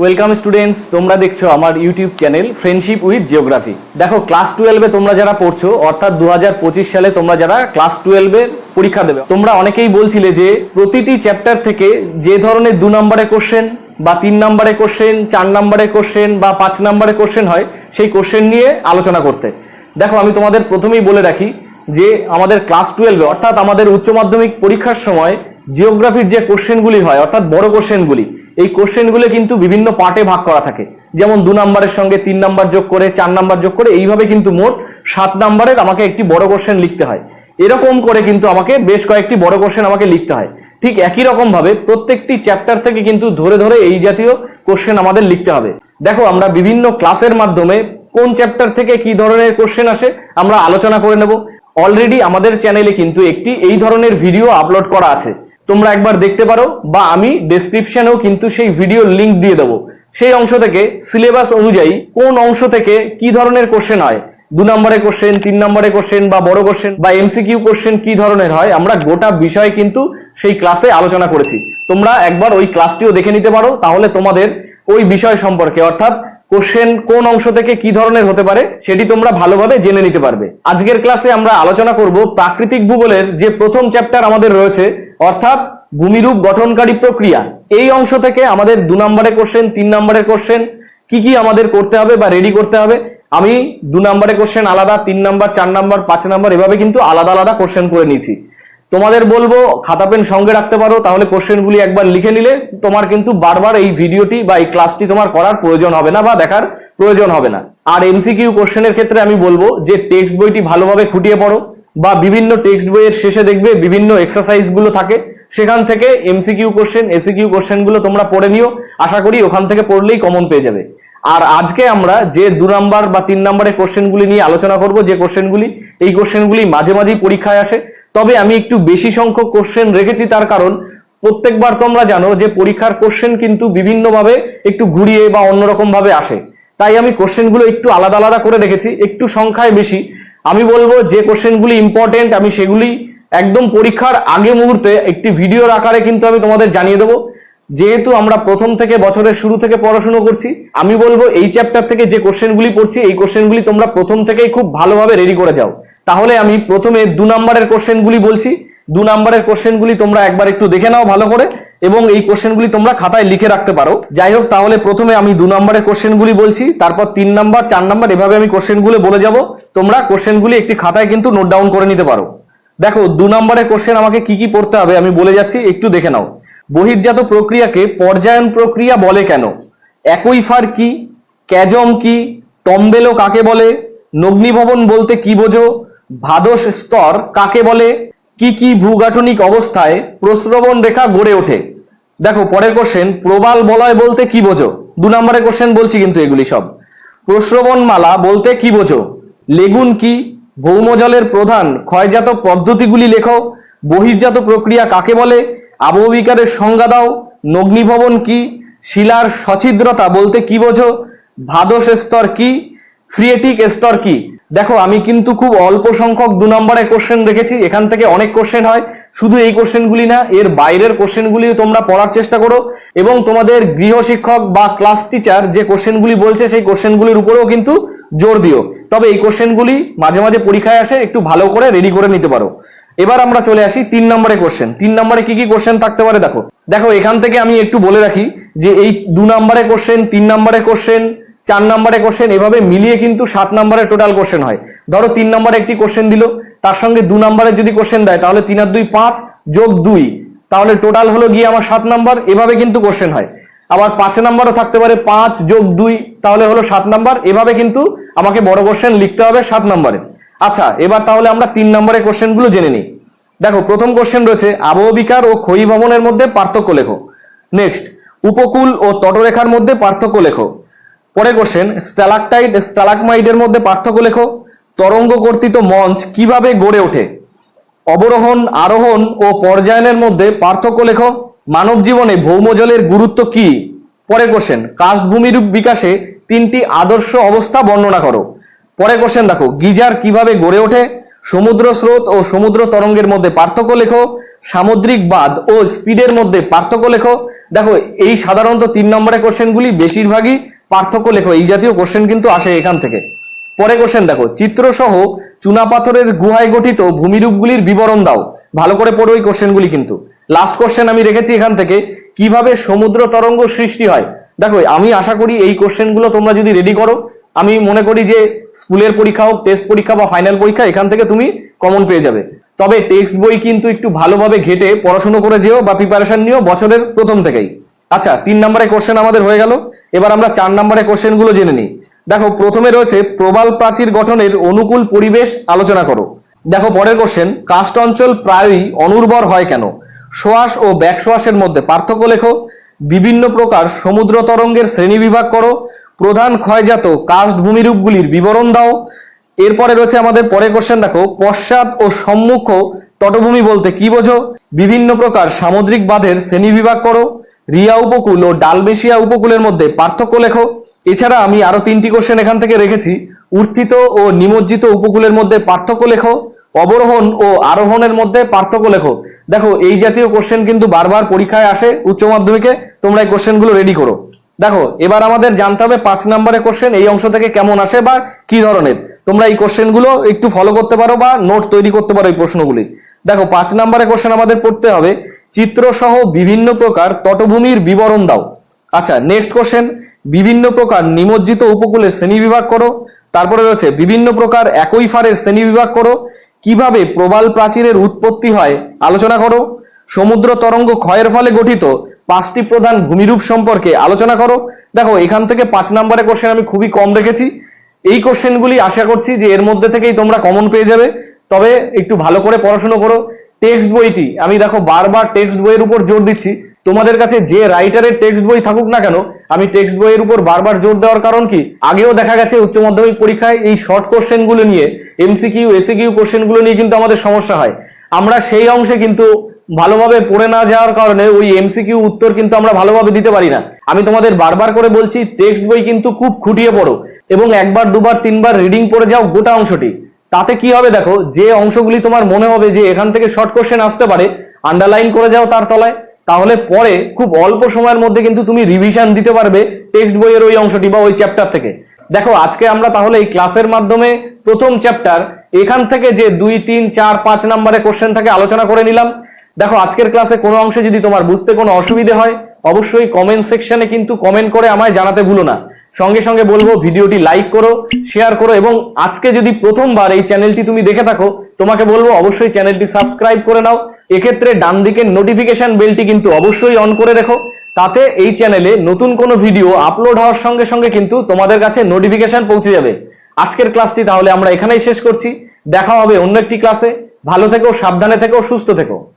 Welcome students তোমরা দেখছ আমার YouTube channel friendship with geography দেখো ক্লাস টুয়েলভে তোমরা যারা পড়ছো, অর্থাৎ দু হাজার পঁচিশ সালে তোমরা যারা ক্লাস টুয়েলভের পরীক্ষা দেবে, তোমরা অনেকেই বলছিলে যে প্রতিটি চ্যাপ্টার থেকে যে ধরনের দু নম্বরে কোশ্চেন বা তিন নম্বরে কোশ্চেন চার নম্বরে কোশ্চেন বা পাঁচ নম্বরে কোশ্চেন হয়, সেই কোশ্চেন নিয়ে আলোচনা করতে। দেখো, আমি তোমাদের প্রথমেই বলে রাখি যে আমাদের ক্লাস টুয়েলভে অর্থাৎ আমাদের উচ্চ মাধ্যমিক পরীক্ষার সময় জিওগ্রাফির যে কোশ্চেনগুলি হয়, অর্থাৎ বড় কোশ্চেনগুলি, এই কোশ্চেনগুলো কিন্তু বিভিন্ন পার্টে ভাগ করা থাকে। যেমন দু নম্বরের সঙ্গে তিন নাম্বার যোগ করে, চার নাম্বার যোগ করে, এইভাবে কিন্তু মোট সাত নাম্বারের আমাকে একটি বড় কোশ্চেন লিখতে হয়। এরকম করে কিন্তু আমাকে বেশ কয়েকটি বড় কোশ্চেন আমাকে লিখতে হয়। ঠিক একই রকম ভাবে প্রত্যেকটি চ্যাপ্টার থেকে কিন্তু ধরে ধরে এই জাতীয় কোশ্চেন আমাদের লিখতে হবে। দেখো, আমরা বিভিন্ন ক্লাসের মাধ্যমে কোন চ্যাপ্টার থেকে কি ধরনের কোশ্চেন আসে, আমরা আলোচনা করে নেব। অলরেডি আমাদের চ্যানেলে কিন্তু একটি এই ধরনের ভিডিও আপলোড করা আছে। তোমরা একবার দেখতে পারো বা আমি ডেসক্রিপশনেও কিন্তু সেই ভিডিওর লিংক দিয়ে দেবো। সেই অংশ থেকে সিলেবাস অনুযায়ী কোন অংশ থেকে কি ধরনের কোশ্চেন হয়, দু নম্বরে কোশ্চেন তিন নম্বরে কোশ্চেন বা বড় কোশ্চেন বা এমসিকিউ কোশ্চেন কি ধরনের হয়, আমরা গোটা বিষয় কিন্তু সেই ক্লাসে আলোচনা করেছি। তোমরা একবার ওই ক্লাসটিও দেখে নিতে পারো, তাহলে তোমাদের ওই বিষয় সম্পর্কে, অর্থাৎ কোশ্চেন কোন অংশ থেকে কি ধরনের হতে পারে, সেটি তোমরা ভালোভাবে জেনে নিতে পারবে। আজকের ক্লাসে আমরা আলোচনা করব প্রাকৃতিক ভূগোলের যে প্রথম চ্যাপ্টার আমাদের রয়েছে, অর্থাৎ ভূমিরূপ গঠনকারী প্রক্রিয়া। এই অংশ থেকে আমাদের দু নম্বরের কোশ্চেন তিন নম্বরের কোশ্চেন কি কি আমাদের করতে হবে বা রেডি করতে হবে, আমি দু নম্বরের কোশ্চেন আলাদা, তিন নম্বর, চার নম্বর, পাঁচ নম্বর, এভাবে কিন্তু আলাদা আলাদা কোশ্চেন করে নিয়েছি। তোমাদের বলব, খাতা পেন সঙ্গে রাখতে পারো, তাহলে কোশ্চেনগুলি একবার লিখে নিলে তোমার কিন্তু বারবার এই ভিডিওটি বা এই ক্লাসটি তোমার করার প্রয়োজন হবে না বা দেখার প্রয়োজন হবে না। আর এমসিকিউ কোশ্চেনের ক্ষেত্রে আমি বলব যে টেক্সট বইটি ভালোভাবে খুঁটিয়ে পড়ো। বা বিভিন্ন টেক্সট বইয়ের শেষে দেখবে বিভিন্ন এক্সারসাইজগুলো থাকে। সেখান থেকে এমসিকিউ কোশ্চেন এসিকিউ কোশ্চেনগুলো তোমরা পড়ে নিও। আশা করি ওখান থেকে পড়লেই কমন পেয়ে যাবে। আর আজকে আমরা যে দু নাম্বার বা তিন নম্বরের কোশ্চেনগুলি নিয়ে আলোচনা করব, যে কোশ্চেনগুলি এই কোশ্চেনগুলি মাঝে মাঝেই পরীক্ষায় আসে। তবে আমি একটু বেশি সংখ্যক কোশ্চেন রেখেছি তার কারণ প্রত্যেকবার তোমরা জানো যে পরীক্ষার কোশ্চেন কিন্তু বিভিন্নভাবে একটু ঘুরিয়ে বা অন্যরকম ভাবে আসে। তাই আমি কোশ্চেনগুলো একটু আলাদা আলাদা করে রেখেছি, একটু সংখ্যায় বেশি। আমি বলব যে কোশ্চেনগুলি ইম্পর্টেন্ট আমি সেগুলি একদম পরীক্ষার আগে মুহূর্তে একটি ভিডিওর আকারে কিন্তু আমি তোমাদের জানিয়ে দেবো। যেহেতু আমরা প্রথম থেকে বছরের শুরু থেকে পড়াশুনো করছি, আমি বলব এই চ্যাপ্টার থেকে যে কোশ্চেনগুলি পড়ছি, এই কোশ্চেনগুলি তোমরা প্রথম থেকেই খুব ভালোভাবে রেডি করে যাও। তাহলে আমি প্রথমে দু নম্বরের কোশ্চেনগুলি বলছি। দু নম্বরের কোশ্চেনগুলি তোমরা একবার একটু দেখে নাও ভালো করে, এবং এই কোশ্চেনগুলি তোমরা খাতায় লিখে রাখতে পারো। যাই হোক, তাহলে প্রথমে আমি দু নম্বরের কোশ্চেনগুলি বলছি, তারপর তিন নম্বর, চার নম্বর, এভাবে আমি কোশ্চেনগুলো বলে যাব। তোমরা কোশ্চেনগুলি একটি খাতায় কিন্তু নোট ডাউন করে নিতে পারো। দেখো, দু নম্বরের কোশ্চেন আমাকে কি কি পড়তে হবে আমি বলে যাচ্ছি, একটু দেখে নাও। বহির্জাত প্রক্রিয়াকে পর্যায়ন প্রক্রিয়া বলে কেন? একইফার কি? ক্যাজম কি? টম্বেলো কাকে বলে? নগ্নিভবন বলতে কি বোঝো? ভাদস স্তর কাকে বলে? কি কি ভূগাঠনিক অবস্থায় প্রস্রবণ রেখা গড়ে ওঠে? দেখো, পরের কোশ্চেন প্রবাল বলয় বলতে কি বোঝো? দু নম্বরের কোশ্চেন বলছি কিন্তু এগুলি সব। প্রস্রবণ মালা বলতে কি বোঝো? লেগুন কি? ভৌমজলের প্রধান ক্ষয়জাত পদ্ধতিগুলি লেখো। বহির্জাত প্রক্রিয়া কাকে বলে? আবহবিকারের সংজ্ঞা দাও। নগ্নিভবন কি? শিলার সছিদ্রতা বলতে কি বোঝো? ভাদস স্তর কি? ফ্রিয়েটিক স্তর কি? দেখো, আমি কিন্তু খুব অল্প সংখ্যক দু নম্বরের কোশ্চেন রেখেছি। এখান থেকে অনেক কোশ্চেন হয়। শুধু এই কোশ্চেনগুলি না, এর বাইরের কোশ্চেনগুলি তোমরা পড়ার চেষ্টা করো। এবং তোমাদের গৃহ শিক্ষক বা ক্লাস টিচার যে কোশ্চেনগুলি বলছে, সেই কোশ্চেনগুলির উপরেও কিন্তু জোর দিও। তবে এই কোশ্চেনগুলি মাঝে মাঝে পরীক্ষায় আসে, একটু ভালো করে রেডি করে নিতে পারো। এবার আমরা চলে আসি তিন নম্বরে কোশ্চেন তিন নম্বরে কি কি কোশ্চেন থাকতে পারে দেখো। দেখো, এখান থেকে আমি একটু বলে রাখি যে এই দু নম্বরে কোশ্চেন তিন নম্বরে কোশ্চেন চার নম্বরে কোশ্চেন এভাবে মিলিয়ে কিন্তু সাত নম্বরের টোটাল কোশ্চেন হয়। ধরো তিন নম্বরে একটি কোশ্চেন দিল, তার সঙ্গে দু নম্বরের যদি কোশ্চেন দেয়, তাহলে তিন আর দুই পাঁচ যোগ দুই। তাহলে টোটাল হলো গিয়ে আমার সাত নম্বর, এভাবে কিন্তু কোশ্চেন হয়। আবার পাঁচ নম্বরও থাকতে পারে পাঁচ যোগ দুই, তাহলে হলো সাত নম্বর, এভাবে কিন্তু আমাকে বড় কোশ্চেন লিখতে হবে সাত নম্বরের আচ্ছা এবার তাহলে আমরা তিন নম্বরের কোশ্চেনগুলো জেনে নিই। দেখো, প্রথম কোশ্চেন রয়েছে, আবহবিকার ও ক্ষয়ী ভবনের মধ্যে পার্থক্য লেখো। নেক্সট উপকূল ও তটরেখার মধ্যে পার্থক্য লেখো। পরে কোশ্চেন স্ট্যালাকটাইট স্ট্যালাকমাইডের মধ্যে পার্থক্য লেখো। তরঙ্গ কর্তৃত মঞ্চ কীভাবে গড়ে ওঠে? অবরোহণ, আরোহণ ও পর্যায়নের মধ্যে পার্থক্য লেখো। মানব জীবনে ভৌমজলের গুরুত্ব কি? পরে কোশ্চেন কাস্টভূমির বিকাশে তিনটি আদর্শ অবস্থা বর্ণনা করো। পরে কোশ্চেন দেখো, গিজার কীভাবে গড়ে ওঠে? সমুদ্র স্রোত ও সমুদ্র তরঙ্গের মধ্যে পার্থক্য লেখো। সামুদ্রিক বাদ ও স্পিডের মধ্যে পার্থক্য লেখো। দেখো, এই সাধারণত তিন নম্বরের কোশ্চেনগুলি বেশিরভাগই পার্থক্য লেখো, এই জাতীয় কোশ্চেন কিন্তু আসে এখান থেকে। পরে কোশ্চেন দেখো, চিত্রসহ চুনাপাথরের গুহায় গঠিত ভূমিরূপগুলির বিবরণ দাও। ভালো করে পড়ো এই কোশ্চেনগুলি কিন্তু। লাস্ট কোশ্চেন আমি রেখেছি এখান থেকে, কীভাবে সমুদ্র তরঙ্গ সৃষ্টি হয়? দেখো, আমি আশা করি এই কোশ্চেনগুলো তোমরা যদি রেডি করো, আমি মনে করি যে স্কুলের পরীক্ষা হোক টেস্ট পরীক্ষা বা ফাইনাল পরীক্ষা, এখান থেকে তুমি কমন পেয়ে যাবে। তবে টেক্সট বই কিন্তু একটু ভালোভাবে ঘেটে পড়াশুনো করে যেও বা প্রিপারেশন নিও বছরের প্রথম থেকেই। আচ্ছা তিন নম্বরে কোশ্চেন আমাদের হয়ে গেল। এবার আমরা চার নম্বরে কোশ্চেনগুলো জেনে নিই। দেখো, প্রথমে রয়েছে, প্রবাল প্রাচীর গঠনের অনুকূল পরিবেশ আলোচনা করো। দেখো, পরের কোশ্চেন কাস্ট অঞ্চল প্রায়ই অনুর্বর হয় কেন? সোয়াশ ও ব্যাকসোয়াশের মধ্যে পার্থক্য লেখো। বিভিন্ন প্রকার সমুদ্র তরঙ্গের শ্রেণি বিভাগ করো। প্রধান ক্ষয়জাত কাস্ট ভূমিরূপগুলির বিবরণ দাও। এরপরে রয়েছে আমাদের পরে কোশ্চেন দেখো, পশ্চাৎ ও সম্মুখ তটভূমি বলতে কি বোঝো? বিভিন্ন প্রকার সামুদ্রিক বাঁধের শ্রেণি বিভাগ করো। রিয়া উপকূল ও ডালবেশিয়া উপকূলের মধ্যে পার্থক্য লেখো। এছাড়া আমি আরও তিনটি কোশ্চেন এখান থেকে রেখেছি। উত্থিত ও নিমজ্জিত উপকূলের মধ্যে পার্থক্য লেখো। অবরোহণ ও আরোহণের মধ্যে পার্থক্য লেখো। দেখো, এই জাতীয় কোশ্চেন কিন্তু বারবার পরীক্ষায় আসে উচ্চ মাধ্যমিকে। তোমরা এই কোশ্চেনগুলো রেডি করো। দেখো, এবার আমাদের জানতে হবে পাঁচ নম্বরের কোশ্চেন এই অংশ থেকে কেমন আসে বা কি ধরনের। তোমরা এই কোশ্চেনগুলো একটু ফলো করতে পারো বা নোট তৈরি করতে পারো এই প্রশ্নগুলি। দেখো, পাঁচ নম্বরের কোশ্চেন আমাদের পড়তে হবে চিত্র সহ বিভিন্ন প্রকার তটভূমির বিবরণ দাও। আচ্ছা নেক্সট কোশ্চেন বিভিন্ন প্রকার নিমজ্জিত উপকূলের শ্রেণি বিভাগ করো। তারপরে রয়েছে, বিভিন্ন প্রকার একই ফারের শ্রেণি বিভাগ করো। কীভাবে প্রবাল প্রাচীরের উৎপত্তি হয়, আলোচনা করো। সমুদ্র তরঙ্গ ক্ষয়ের ফলে গঠিত পাঁচটি প্রধান ভূমিরূপ সম্পর্কে আলোচনা করো। দেখো, এখান থেকে পাঁচ নম্বরের কোশ্চেন আমি খুবই কম রেখেছি। এই কোশ্চেনগুলি আশা করছি যে এর মধ্যে থেকেই তোমরা কমন পেয়ে যাবে। তবে একটু ভালো করে পড়াশোনা করো। টেক্সট বইটি, আমি দেখো বারবার টেক্সট বইয়ের উপর জোর দিচ্ছি। তোমাদের কাছে যে রাইটারের টেক্সট বই থাকুক না কেন, আমি টেক্সট বইয়ের উপর বারবার জোর দেওয়ার কারণ কি? আগেও দেখা গেছে উচ্চ মাধ্যমিক পরীক্ষায় এই শর্ট কোশ্চেনগুলো নিয়ে এমসিকিউ এসিকিউ কোশ্চেনগুলো নিয়ে কিন্তু আমাদের সমস্যা হয়। আমরা সেই অংশে কিন্তু ভালোভাবে পড়ে না যাওয়ার কারণে ওই এমসিকিউ উত্তর কিন্তু আমরা ভালোভাবে দিতে পারি না। আমি তোমাদের বারবার করে বলছি টেক্সট বই কিন্তু খুব খুঁটিয়ে পড়ো এবং একবার, দুবার, তিনবার রিডিং পড়ে যাও গোটা অংশটি। তাতে কি হবে দেখো, যে অংশগুলি তোমার মনে হবে যে এখান থেকে শর্ট কোশ্চেন আসতে পারে আন্ডারলাইন করে যাও তার তলায়, তাহলে পরে খুব অল্প সময়ের মধ্যে কিন্তু তুমি রিভিশন দিতে পারবে টেক্সট বইয়ের ওই অংশটি বা ওই চ্যাপ্টার থেকে। দেখো, আজকে আমরা তাহলে এই ক্লাসের মাধ্যমে প্রথম চ্যাপ্টার এখান থেকে যে দুই, তিন, চার, পাঁচ নম্বরে কোশ্চেন থাকে, আলোচনা করে নিলাম। দেখো, আজকের ক্লাসে কোনো অংশে যদি তোমার বুঝতে কোনো অসুবিধে হয়, অবশ্যই কমেন্ট সেকশনে কিন্তু কমেন্ট করে আমায় জানাতে ভুলো না। সঙ্গে সঙ্গে বলব, ভিডিওটি লাইক করো শেয়ার করো এবং আজকে যদি প্রথমবার এই চ্যানেলটি তুমি দেখে থাকো, তোমাকে বলব, অবশ্যই চ্যানেলটি সাবস্ক্রাইব করে নাও। এক্ষেত্রে ডান দিকের নোটিফিকেশন বেলটি কিন্তু অবশ্যই অন করে রেখো। তাতে এই চ্যানেলে নতুন কোনো ভিডিও আপলোড হওয়ার সঙ্গে সঙ্গে কিন্তু তোমাদের কাছে নোটিফিকেশন পৌঁছে যাবে। আজকের ক্লাসটি তাহলে আমরা এখানেই শেষ করছি। দেখা হবে অন্য একটি ক্লাসে। ভালো থেকো, সাবধানে থেকো, সুস্থ থেকো।